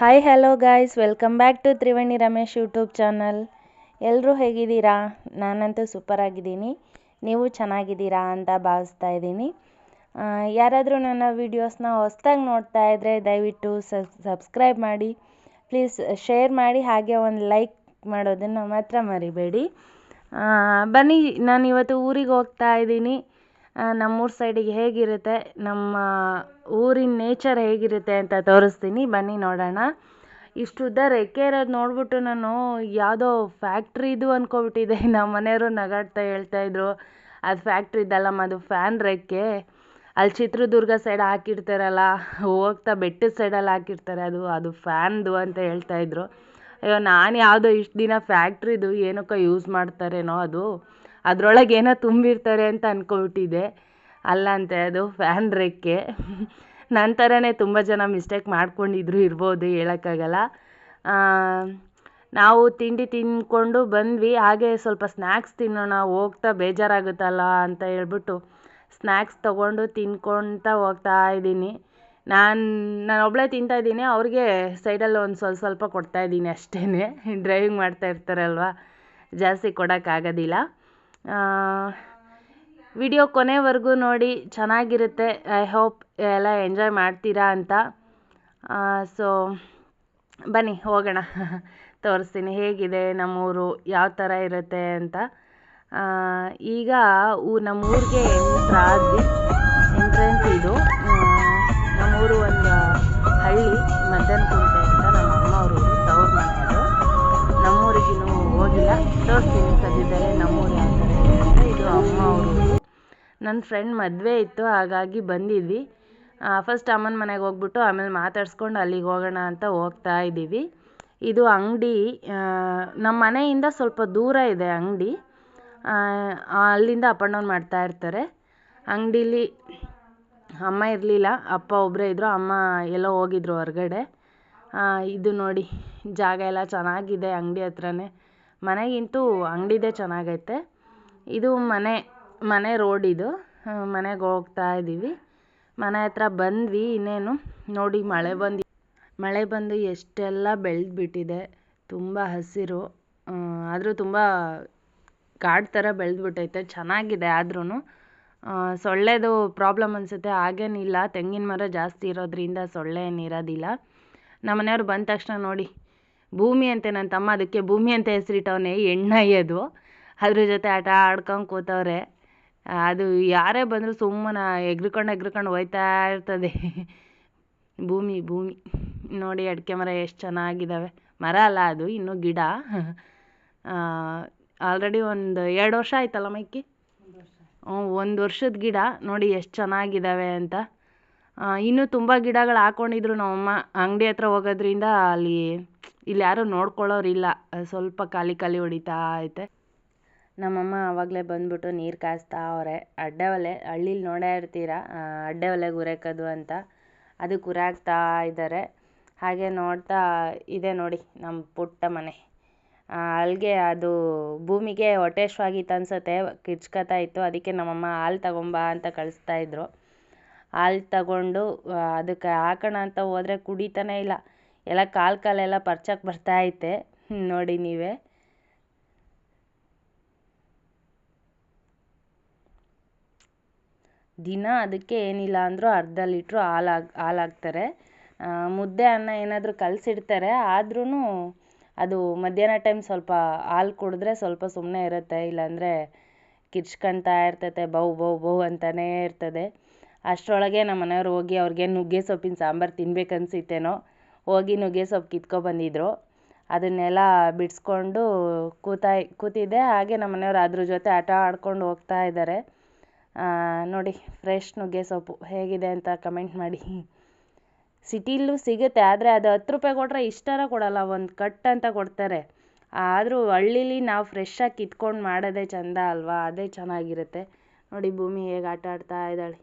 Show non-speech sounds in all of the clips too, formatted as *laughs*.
Hi hello guys welcome back to Triveni Ramesh YouTube channel ಎಲ್ಲರೂ ಹೇಗಿದ್ದೀರಾ? ನಾನಂತೂ super ಆಗಿದ್ದೀನಿ. ನೀವು ಚೆನ್ನಾಗಿದ್ದೀರಾ ಅಂತ ಭಾವಿಸ್ತಾ ಇದ್ದೀನಿ. ಯಾರಾದರೂ ನನ್ನ ವೀಡಿಯೋಸ್ನ ಹೊಸ್ದಾಗಿ ನೋಡ್ತಾ ಇದ್ದರೆ ದಯವಿಟ್ಟು ಸಬ್ಸ್ಕ್ರೈಬ್ ಮಾಡಿ. ಪ್ಲೀಸ್ ಶೇರ್ ಮಾಡಿ. ಹಾಗೆ ಒಂದು ಲೈಕ್ ಮಾಡೋದನ್ನು ಮಾತ್ರ ಮರಿಬೇಡಿ. ಬನ್ನಿ, ನಾನು ಇವತ್ತು ಊರಿಗೆ ಹೋಗ್ತಾ ಇದ್ದೀನಿ. ನಮ್ಮೂರ ಸೈಡಿಗೆ ಹೇಗಿರುತ್ತೆ, ನಮ್ಮ ಊರಿನ ನೇಚರ್ ಹೇಗಿರುತ್ತೆ ಅಂತ ತೋರಿಸ್ತೀನಿ. ಬನ್ನಿ ನೋಡೋಣ. ಇಷ್ಟು ಉದ್ದ ರೆಕ್ಕೆ ಇರೋದು ನೋಡ್ಬಿಟ್ಟು ನಾನು ಯಾವುದೋ ಫ್ಯಾಕ್ಟ್ರಿದು ಅಂದ್ಕೊಬಿಟ್ಟಿದ್ದೆ *laughs* ನಮ್ಮ ಮನೆಯವರು ನಗಾಡ್ತಾ ಹೇಳ್ತಾ ಇದ್ರು. ಅದು ಫ್ಯಾಕ್ಟ್ರಿದಲ್ಲಮ್ಮ ಅದು ಫ್ಯಾನ್ ರೆಕ್ಕೆ. ಅಲ್ಲಿ ಚಿತ್ರದುರ್ಗ ಸೈಡ್ ಹಾಕಿರ್ತಾರಲ್ಲ, ಹೋಗ್ತಾ ಬೆಟ್ಟದ ಸೈಡಲ್ಲಿ ಹಾಕಿರ್ತಾರೆ ಅದು ಅದು ಫ್ಯಾನ್ದು ಅಂತ ಹೇಳ್ತಾ ಇದ್ರು. ಅಯ್ಯೋ, ನಾನು ಯಾವುದೋ ಇಷ್ಟು ದಿನ ಫ್ಯಾಕ್ಟ್ರಿದು ಏನಕ್ಕೋ ಯೂಸ್ ಮಾಡ್ತಾರೇನೋ ಅದು. ಅದರೊಳಗೆ ಏನೋ ತುಂಬಿರ್ತಾರೆ ಅಂತ ಅಂದ್ಕೊಬಿಟ್ಟಿದ್ದೆ ಅಲ್ಲ ಅಂತೆ, ಅದು ಫ್ಯಾನ್ ರೆಕ್ಕೆ ನನ್ನ ಥರನೇ ತುಂಬ ಜನ ಮಿಸ್ಟೇಕ್ ಮಾಡ್ಕೊಂಡಿದ್ರು ಇರ್ಬೋದು ಹೇಳೋಕ್ಕಾಗಲ್ಲ. ನಾವು ತಿಂಡಿ ತಿಂದ್ಕೊಂಡು ಬಂದ್ವಿ, ಹಾಗೆ ಸ್ವಲ್ಪ ಸ್ನ್ಯಾಕ್ಸ್ ತಿನ್ನೋಣ, ಹೋಗ್ತಾ ಬೇಜಾರಾಗುತ್ತಲ್ಲ ಅಂತ ಹೇಳ್ಬಿಟ್ಟು ಸ್ನ್ಯಾಕ್ಸ್ ತೊಗೊಂಡು ತಿನ್ಕೊತಾ ಹೋಗ್ತಾ ಇದ್ದೀನಿ. ನಾನು ನಾನು ಒಬ್ಬಳೇ ತಿಂತಾ ಇದ್ದೀನಿ, ಅವ್ರಿಗೆ ಸೈಡಲ್ಲಿ ಒಂದು ಸ್ವಲ್ಪ ಸ್ವಲ್ಪ ಕೊಡ್ತಾ ಇದ್ದೀನಿ ಅಷ್ಟೇ ಡ್ರೈವಿಂಗ್ *laughs* ಮಾಡ್ತಾ ಇರ್ತಾರಲ್ವ? ಜಾಸ್ತಿ ಕೊಡೋಕ್ಕಾಗೋದಿಲ್ಲ. ವಿಡಿಯೋ ಕೊನೆವರೆಗೂ ನೋಡಿ, ಚೆನ್ನಾಗಿರುತ್ತೆ. ಐ ಹೋಪ್ ಎಲ್ಲ ಎಂಜಾಯ್ ಮಾಡ್ತೀರಾ ಅಂತ. ಸೊ ಬನ್ನಿ, ಹೋಗೋಣ. *laughs* ತೋರಿಸ್ತೀನಿ ಹೇಗಿದೆ, ನಮ್ಮೂರು, ಯಾವ ಥರ ಇರುತ್ತೆ ಅಂತ. ಈಗ ಊ, ನಮ್ಮೂರಿಗೆ ಎಂಟ್ರ್ ಆದ್ವಿ ಎಂಟ್ರೆನ್ಸ್ ಇದು. ನಮ್ಮೂರು ಒಂದು ಹಳ್ಳಿ ಮದ್ದನಕುಂಟೆ ಅಂತ ನಮ್ಮ ಅಮ್ಮ ಅವರು ತವ್ರು ಮಾಡ್ತಾರೆ. ನಮ್ಮೂರಿಗಿನ್ನೂ ಹೋಗಿಲ್ಲ. ತೋರಿಸ್ತೀನಿ ಸದ್ಯದಲ್ಲೇ ನಮ್ಮೂರು ನನ್ನ ಫ್ರೆಂಡ್ ಮದುವೆ ಇತ್ತು, ಹಾಗಾಗಿ ಬಂದಿದ್ವಿ. ಫಸ್ಟ್ ಅಮ್ಮನ ಮನೆಗೆ ಹೋಗ್ಬಿಟ್ಟು ಆಮೇಲೆ ಮಾತಾಡ್ಸ್ಕೊಂಡು ಅಲ್ಲಿಗೆ ಹೋಗೋಣ ಅಂತ ಹೋಗ್ತಾ ಇದ್ದೀವಿ. ಇದು ಅಂಗಡಿ ನಮ್ಮ ಮನೆಯಿಂದ ಸ್ವಲ್ಪ ದೂರ ಇದೆ ಅಂಗಡಿ. ಅಲ್ಲಿಂದ ಅಪ್ ಆ್ಯಂಡ್ ಡೌನ್ ಮಾಡ್ತಾ ಇರ್ತಾರೆ. ಅಂಗಡೀಲಿ ಅಮ್ಮ ಇರಲಿಲ್ಲ, ಅಪ್ಪ ಒಬ್ಬರೇ ಇದ್ದರು ಅಮ್ಮ ಎಲ್ಲೋ ಹೋಗಿದ್ರು ಹೊರಗಡೆ. ಇದು ನೋಡಿ, ಜಾಗ ಎಲ್ಲ ಚೆನ್ನಾಗಿದೆ ಅಂಗಡಿ ಹತ್ರನೇ. ಮನೆಗಿಂತೂ ಅಂಗಡಿದೇ ಚೆನ್ನಾಗೈತೆ. ಇದು ಮನೆ ಮನೆ ರೋಡ್ ಇದು. ಮನೆಗೆ ಹೋಗ್ತಾ ಇದ್ದೀವಿ ಮನೆ ಹತ್ರ ಬಂದ್ವಿ, ಇನ್ನೇನು ನೋಡಿ ಮಳೆ ಬಂದು ಮಳೆ ಬಂದು ಎಷ್ಟೆಲ್ಲ ಬೆಳೆದು ಬಿಟ್ಟಿದೆ ತುಂಬ ಹಸಿರು ಆದರೂ ತುಂಬ ಕಾಡು ಥರ ಬೆಳೆದ್ಬಿಟ್ಟೈತೆ, ಚೆನ್ನಾಗಿದೆ ಆದ್ರೂ ಸೊಳ್ಳೆದು ಪ್ರಾಬ್ಲಮ್ ಅನಿಸುತ್ತೆ, ಹಾಗೇನಿಲ್ಲ. ತೆಂಗಿನ ಮರ ಜಾಸ್ತಿ ಇರೋದ್ರಿಂದ ಸೊಳ್ಳೆ ಏನಿರೋದಿಲ್ಲ ಮನೆಯವ್ರು ಬಂದ ತಕ್ಷಣ ನೋಡಿ, ಭೂಮಿ ಅಂತೆ ನನ್ನ ತಮ್ಮ, ಅದಕ್ಕೆ ಭೂಮಿ ಅಂತ ಹೆಸರಿಟ್ಟವನೇ ಎಣ್ಣೆಯ್ಯೋದು ಅದ್ರ ಜೊತೆ ಆಟ ಆಡ್ಕೊಂಡು ಕೂತವ್ರೆ. ಅದು ಯಾರೇ ಬಂದರೂ ಸುಮ್ಮನೆ ಎಗ್ರಿಕೊಂಡು ಎಗ್ರಿಕೊಂಡು ಹೋಯ್ತಾ ಇರ್ತದೆ. ಭೂಮಿ ಭೂಮಿ. ನೋಡಿ ಅಡಿಕೆ ಮರ ಎಷ್ಟು ಚೆನ್ನಾಗಿದ್ದಾವೆ ಮರ ಅಲ್ಲ ಅದು, ಇನ್ನೂ ಗಿಡ. ಆಲ್ರೆಡಿ ಒಂದು ಎರಡು ವರ್ಷ ಆಯ್ತಲ್ಲ ಮೈಕಿ? ಒಂದು ವರ್ಷದ ಗಿಡ. ನೋಡಿ ಎಷ್ಟು ಚೆನ್ನಾಗಿದ್ದಾವೆ ಅಂತ. ಇನ್ನೂ ತುಂಬ ಗಿಡಗಳು ಹಾಕ್ಕೊಂಡಿದ್ರು ನಮ್ಮಮ್ಮ ಅಂಗಡಿ ಹತ್ರ ಹೋಗೋದ್ರಿಂದ ಅಲ್ಲಿ, ಇಲ್ಲಿ ಯಾರೂ ನೋಡ್ಕೊಳ್ಳೋರಿಲ್ಲ. ಸ್ವಲ್ಪ ಖಾಲಿ ಖಾಲಿ ಹೊಡಿತಾ ಐತೆ. ನಮ್ಮಮ್ಮ ಆವಾಗಲೇ ಬಂದ್ಬಿಟ್ಟು ನೀರು ಕಾಯಿಸ್ತಾ ಅವರೆ. ಅಡ್ಡ ಒಲೆ ಹಳ್ಳೀಲಿ ನೋಡೇ ಇರ್ತೀರ? ಅಡ್ಡ ಒಲೆಗೆ ಉರೇಕೋದು ಅಂತ. ಅದಕ್ಕೆ ಉರಾಕ್ತಾ ಇದ್ದಾರೆ ಹಾಗೆ ನೋಡ್ತಾ ಇದೆ ನೋಡಿ ನಮ್ಮ ಪುಟ್ಟ ಮನೆ. ಅಲ್ಲಿಗೆ ಅದು ಭೂಮಿಗೆ ಹೊಟ್ಟೆಶ್ವಾಗಿತ್ತು ಅನ್ಸುತ್ತೆ ಕಿಚ್ಕತ್ತಾ ಇತ್ತು. ಅದಕ್ಕೆ ನಮ್ಮಮ್ಮ ಹಾಲು ತಗೊಂಬಾ ಅಂತ ಕಳಿಸ್ತಾ ಇದ್ರು. ಹಾಲು ತಗೊಂಡು ಅದಕ್ಕೆ ಹಾಕೋಣ ಅಂತ ಹೋದರೆ ಕುಡಿತಾನೆ ಇಲ್ಲ. ಎಲ್ಲ ಕಾಲು ಕಾಲೆಲ್ಲ ಪರ್ಚಕ್ಕೆ ಬರ್ತಾ ಐತೆ. ನೋಡಿ ನೀವೇ. ದಿನ ಅದಕ್ಕೆ ಏನಿಲ್ಲ ಅಂದರೂ ಅರ್ಧ ಲೀಟ್ರು ಹಾಲು ಹಾಕ್ ಹಾಲು ಹಾಕ್ತಾರೆ ಆ, ಮುದ್ದೆ ಅನ್ನ ಏನಾದರೂ ಕಲಸಿಡ್ತಾರೆ ಆದ್ರೂ ಅದು ಮಧ್ಯಾಹ್ನ ಟೈಮ್ ಸ್ವಲ್ಪ ಹಾಲು ಕುಡಿದ್ರೆ ಸ್ವಲ್ಪ ಸುಮ್ಮನೆ ಇರುತ್ತೆ ಇಲ್ಲಾಂದರೆ ಕಿರ್ಚ್ಕೊಳ್ತಾ ಇರ್ತೈತೆ ಬೌ ಬೌ ಬೌ ಅಂತಲೇ ಇರ್ತದೆ. ಅಷ್ಟರೊಳಗೆ ನಮ್ಮ ಮನೆಯವ್ರು ಹೋಗಿ ಅವ್ರಿಗೆ ನುಗ್ಗೆ ಸೊಪ್ಪಿನ ಸಾಂಬಾರು ತಿನ್ಬೇಕು ಹೋಗಿ ನುಗ್ಗೆ ಸೊಪ್ಪು ಕಿತ್ಕೊಬಂದಿದ್ರು. ಅದನ್ನೆಲ್ಲ ಬಿಡಿಸ್ಕೊಂಡು ಕೂತಾಯ್ ಕೂತಿದ್ದೆ. ಹಾಗೆ ನಮ್ಮ ಮನೆಯವ್ರು ಅದ್ರ ಜೊತೆ ಆಟ ಆಡ್ಕೊಂಡು ಹೋಗ್ತಾ ಇದ್ದಾರೆ. ನೋಡಿ ಫ್ರೆಶ್ ನುಗ್ಗೆ ಸೊಪ್ಪು ಹೇಗಿದೆ ಅಂತ ಕಮೆಂಟ್ ಮಾಡಿ. ಸಿಟಿಲೂ ಸಿಗುತ್ತೆ, ಆದರೆ ಅದು ಹತ್ತು ರೂಪಾಯಿ ಕೊಟ್ಟರೆ ಇಷ್ಟರ ಕೊಡಲ್ಲ, ಒಂದು ಕಟ್ ಅಂತ ಕೊಡ್ತಾರೆ. ಆದರೂ ಹಳ್ಳೀಲಿ ನಾವು ಫ್ರೆಶ್ಶಾಗಿ ಕಿತ್ಕೊಂಡು ಮಾಡೋದೇ ಚಂದ ಅಲ್ವಾ, ಅದೇ ಚೆನ್ನಾಗಿರುತ್ತೆ. ನೋಡಿ, ಭೂಮಿ ಹೇಗೆ ಆಟ ಆಡ್ತಾ ಇದ್ದಾಳೆ.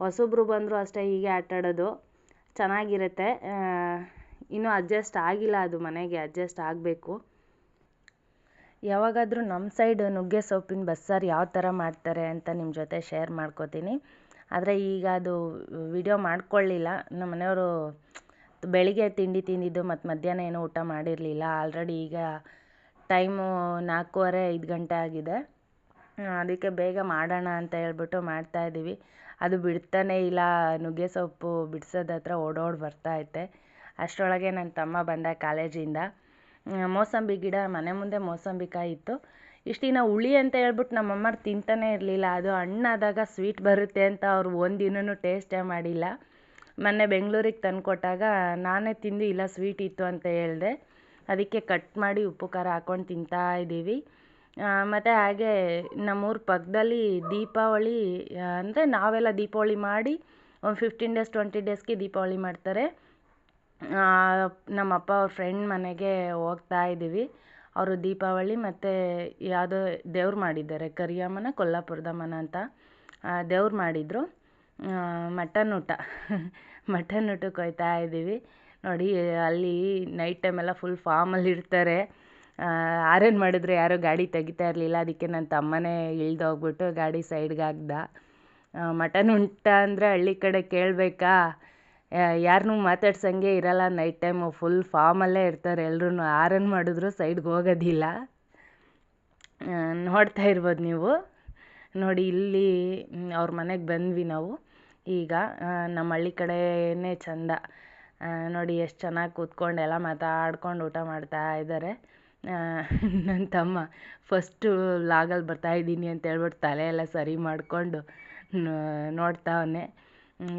ಹೊಸಬ್ರು ಬಂದರೂ ಅಷ್ಟೇ ಹೀಗೆ ಆಟ ಆಡೋದು. ಚೆನ್ನಾಗಿರುತ್ತೆ. ಇನ್ನೂ ಅಡ್ಜಸ್ಟ್ ಆಗಿಲ್ಲ ಅದು ಮನೆಗೆ ಅಡ್ಜಸ್ಟ್ ಆಗಬೇಕು. ಯಾವಾಗಾದರೂ ನಮ್ಮ ಸೈಡ್ ನುಗ್ಗೆ ಸೊಪ್ಪಿನ ಬಸ್ಸಾರು ಯಾವ ಥರ ಮಾಡ್ತಾರೆ ಅಂತ ನಿಮ್ಮ ಜೊತೆ ಶೇರ್ ಮಾಡ್ಕೋತೀನಿ. ಆದರೆ ಈಗ ಅದು ವಿಡಿಯೋ ಮಾಡ್ಕೊಳ್ಳಿಲ್ಲ ನಮ್ಮ ಮನೆಯವರು ಬೆಳಿಗ್ಗೆ ತಿಂಡಿ ತಿಂದಿದ್ದು ಮತ್ತು ಮಧ್ಯಾಹ್ನ ಏನೂ ಊಟ ಮಾಡಿರಲಿಲ್ಲ. ಆಲ್ರೆಡಿ ಈಗ ಟೈಮು ನಾಲ್ಕೂವರೆ, ಐದು ಗಂಟೆ ಆಗಿದೆ. ಅದಕ್ಕೆ ಬೇಗ ಮಾಡೋಣ ಅಂತ ಹೇಳ್ಬಿಟ್ಟು ಮಾಡ್ತಾ ಇದ್ದೀವಿ ಅದು ಬಿಡ್ತಾನೇ ಇಲ್ಲ, ನುಗ್ಗೆ ಸೊಪ್ಪು ಬಿಡ್ಸೋದತ್ರ ಓಡೋಡಿ ಬರ್ತಾ ಐತೆ. ಅಷ್ಟರೊಳಗೆ ನನ್ನ ತಮ್ಮ ಬಂದ ಕಾಲೇಜಿಂದ. ಮೋಸಂಬಿ ಗಿಡ, ಮನೆ ಮುಂದೆ ಮೋಸಂಬಿ ಕಾಯಿ ಇತ್ತು. ಇಷ್ಟು ದಿನ ಹುಳಿ ಅಂತ ಹೇಳ್ಬಿಟ್ಟು ನಮ್ಮ ನಮ್ಮಮ್ಮರು ತಿಂತಾನೇ ಇರಲಿಲ್ಲ. ಅದು ಹಣ್ಣಾದಾಗ ಸ್ವೀಟ್ ಬರುತ್ತೆ ಅಂತ ಅವ್ರು ಒಂದಿನೂ ಟೇಸ್ಟೇ ಮಾಡಿಲ್ಲ. ಮೊನ್ನೆ ಬೆಂಗಳೂರಿಗೆ ತಂದುಕೊಟ್ಟಾಗ ನಾನೇ ತಿಂದು ಇಲ್ಲ ಸ್ವೀಟ್ ಇತ್ತು ಅಂತ ಹೇಳಿದೆ. ಅದಕ್ಕೆ ಕಟ್ ಮಾಡಿ ಉಪ್ಪು, ಖಾರ ಹಾಕ್ಕೊಂಡು ತಿಂತಾ ಇದ್ದೀವಿ. ಮತ್ತು ಹಾಗೆ ನಮ್ಮೂರ ಪಕ್ಕದಲ್ಲಿ ದೀಪಾವಳಿ, ಅಂದರೆ ನಾವೆಲ್ಲ ದೀಪಾವಳಿ ಮಾಡಿ ಒಂದು ಫಿಫ್ಟೀನ್ ಡೇಸ್ ಟ್ವೆಂಟಿ ಡೇಸ್ಗೆ ದೀಪಾವಳಿ ಮಾಡ್ತಾರೆ. ನಮ್ಮ ಅಪ್ಪ ಅವ್ರ ಫ್ರೆಂಡ್ ಮನೆಗೆ ಹೋಗ್ತಾ ಇದ್ದೀವಿ. ಅವರು ದೀಪಾವಳಿ ಮತ್ತು ಯಾವುದೋ ದೇವ್ರು ಮಾಡಿದ್ದಾರೆ. ಕರಿಯಮ್ಮನ ಕೊಲ್ಲಾಪುರದಮ್ಮನ ಅಂತ. ದೇವ್ರು ಮಾಡಿದರು. ಮಟನ್ ಊಟ. *laughs* ಮಟನ್ ಊಟಕ್ಕೆ ಹೋಗ್ತಾ ಇದ್ದೀವಿ. ನೋಡಿ, ಅಲ್ಲಿ ನೈಟ್ ಟೈಮೆಲ್ಲ ಫುಲ್ ಫಾರ್ಮಲ್ಲಿ ಇರ್ತಾರೆ. ಆರನ್ ಮಾಡಿದ್ರೆ ಯಾರೂ ಗಾಡಿ ತೆಗಿತಾ ಇರಲಿಲ್ಲ. ಅದಕ್ಕೆ ನನ್ನ ತಮ್ಮನೇ ಇಳ್ದೋಗ್ಬಿಟ್ಟು ಗಾಡಿ ಸೈಡ್ಗೆ ಹಾಕ್ದ. ಮಟನ್ ಊಟ ಅಂದರೆ ಹಳ್ಳಿ ಕಡೆ ಕೇಳಬೇಕಾ? ಯಾರನ್ನೂ ಮಾತಾಡ್ಸಂಗೆ ಇರಲ್ಲ. ನೈಟ್ ಟೈಮು ಫುಲ್ ಫಾರ್ಮಲ್ಲೇ ಇರ್ತಾರೆ ಎಲ್ರೂ ಆರನ್ ಮಾಡಿದ್ರು ಸೈಡ್ಗೆ ಹೋಗೋದಿಲ್ಲ. ನೋಡ್ತಾ ಇರ್ಬೋದು ನೀವು. ನೋಡಿ, ಇಲ್ಲಿ ಅವ್ರ ಮನೆಗೆ ಬಂದ್ವಿ ನಾವು. ಈಗ ನಮ್ಮ ಹಳ್ಳಿ ಕಡೆಯೇ ಚಂದ. ನೋಡಿ, ಎಷ್ಟು ಚೆನ್ನಾಗಿ ಕೂತ್ಕೊಂಡು ಎಲ್ಲ ಮಾತಾಡ್ಕೊಂಡು ಊಟ ಮಾಡ್ತಾ ಇದ್ದಾರೆ ನನ್ನ ತಮ್ಮ ಫಸ್ಟು ಲಾಗಲ್ಲಿ ಬರ್ತಾ ಇದ್ದೀನಿ ಅಂತ ಹೇಳ್ಬಿಟ್ಟು ತಲೆ ಎಲ್ಲ ಸರಿ ಮಾಡಿಕೊಂಡು ನೋಡ್ತಾವನೆ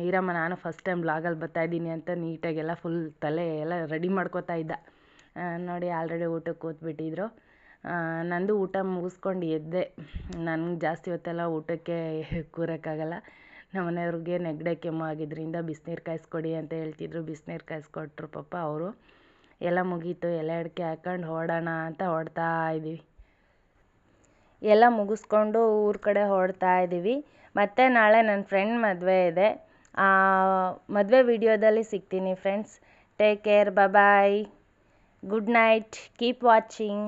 ಈರಮ್ಮ, ನಾನು ಫಸ್ಟ್ ಟೈಮ್ ವ್ಲಾಗಲ್ಲಿ ಬರ್ತಾಯಿದ್ದೀನಿ ಅಂತ ನೀಟಾಗೆಲ್ಲ ಫುಲ್ ತಲೆ ಎಲ್ಲ ರೆಡಿ ಮಾಡ್ಕೋತಾ ಇದ್ದ. ನೋಡಿ ಆಲ್ರೆಡಿ ಊಟಕ್ಕೆ ಕೂತ್ಬಿಟ್ಟಿದ್ರು. ನಂದು ಊಟ ಮುಗಿಸ್ಕೊಂಡು ಎದ್ದೆ. ನನಗೆ ಜಾಸ್ತಿ ಹೊತ್ತೆಲ್ಲ ಊಟಕ್ಕೆ ಕೂರೋಕ್ಕಾಗಲ್ಲ. ನಮ್ಮ ಮನೆಯವ್ರಿಗೆ ನೆಗಡಿ ಕೆಮ್ಮು ಆಗಿದ್ದರಿಂದ ಬಿಸಿನೀರು ಕಾಯಿಸ್ಕೊಡಿ ಅಂತ ಹೇಳ್ತಿದ್ರು. ಬಿಸಿನೀರು ಕಾಯಿಸ್ಕೊಟ್ರು ಪಾಪ ಅವರು. ಎಲ್ಲ ಮುಗೀತು. ಎಲೆ ಅಡಿಕೆ ಹಾಕ್ಕೊಂಡು ಹೊಡೋಣ ಅಂತ ಹೊಡ್ತಾ ಇದ್ದೀವಿ. ಎಲ್ಲ ಮುಗಿಸ್ಕೊಂಡು ಊರ ಕಡೆ ಹೊಡ್ತಾ ಇದ್ದೀವಿ. ಮತ್ತು ನಾಳೆ ನನ್ನ ಫ್ರೆಂಡ್ ಮದುವೆ ಇದೆ. ಮದುವೆ ವಿಡಿಯೋದಲ್ಲಿ ಸಿಗ್ತೀನಿ friends take care bye good night keep watching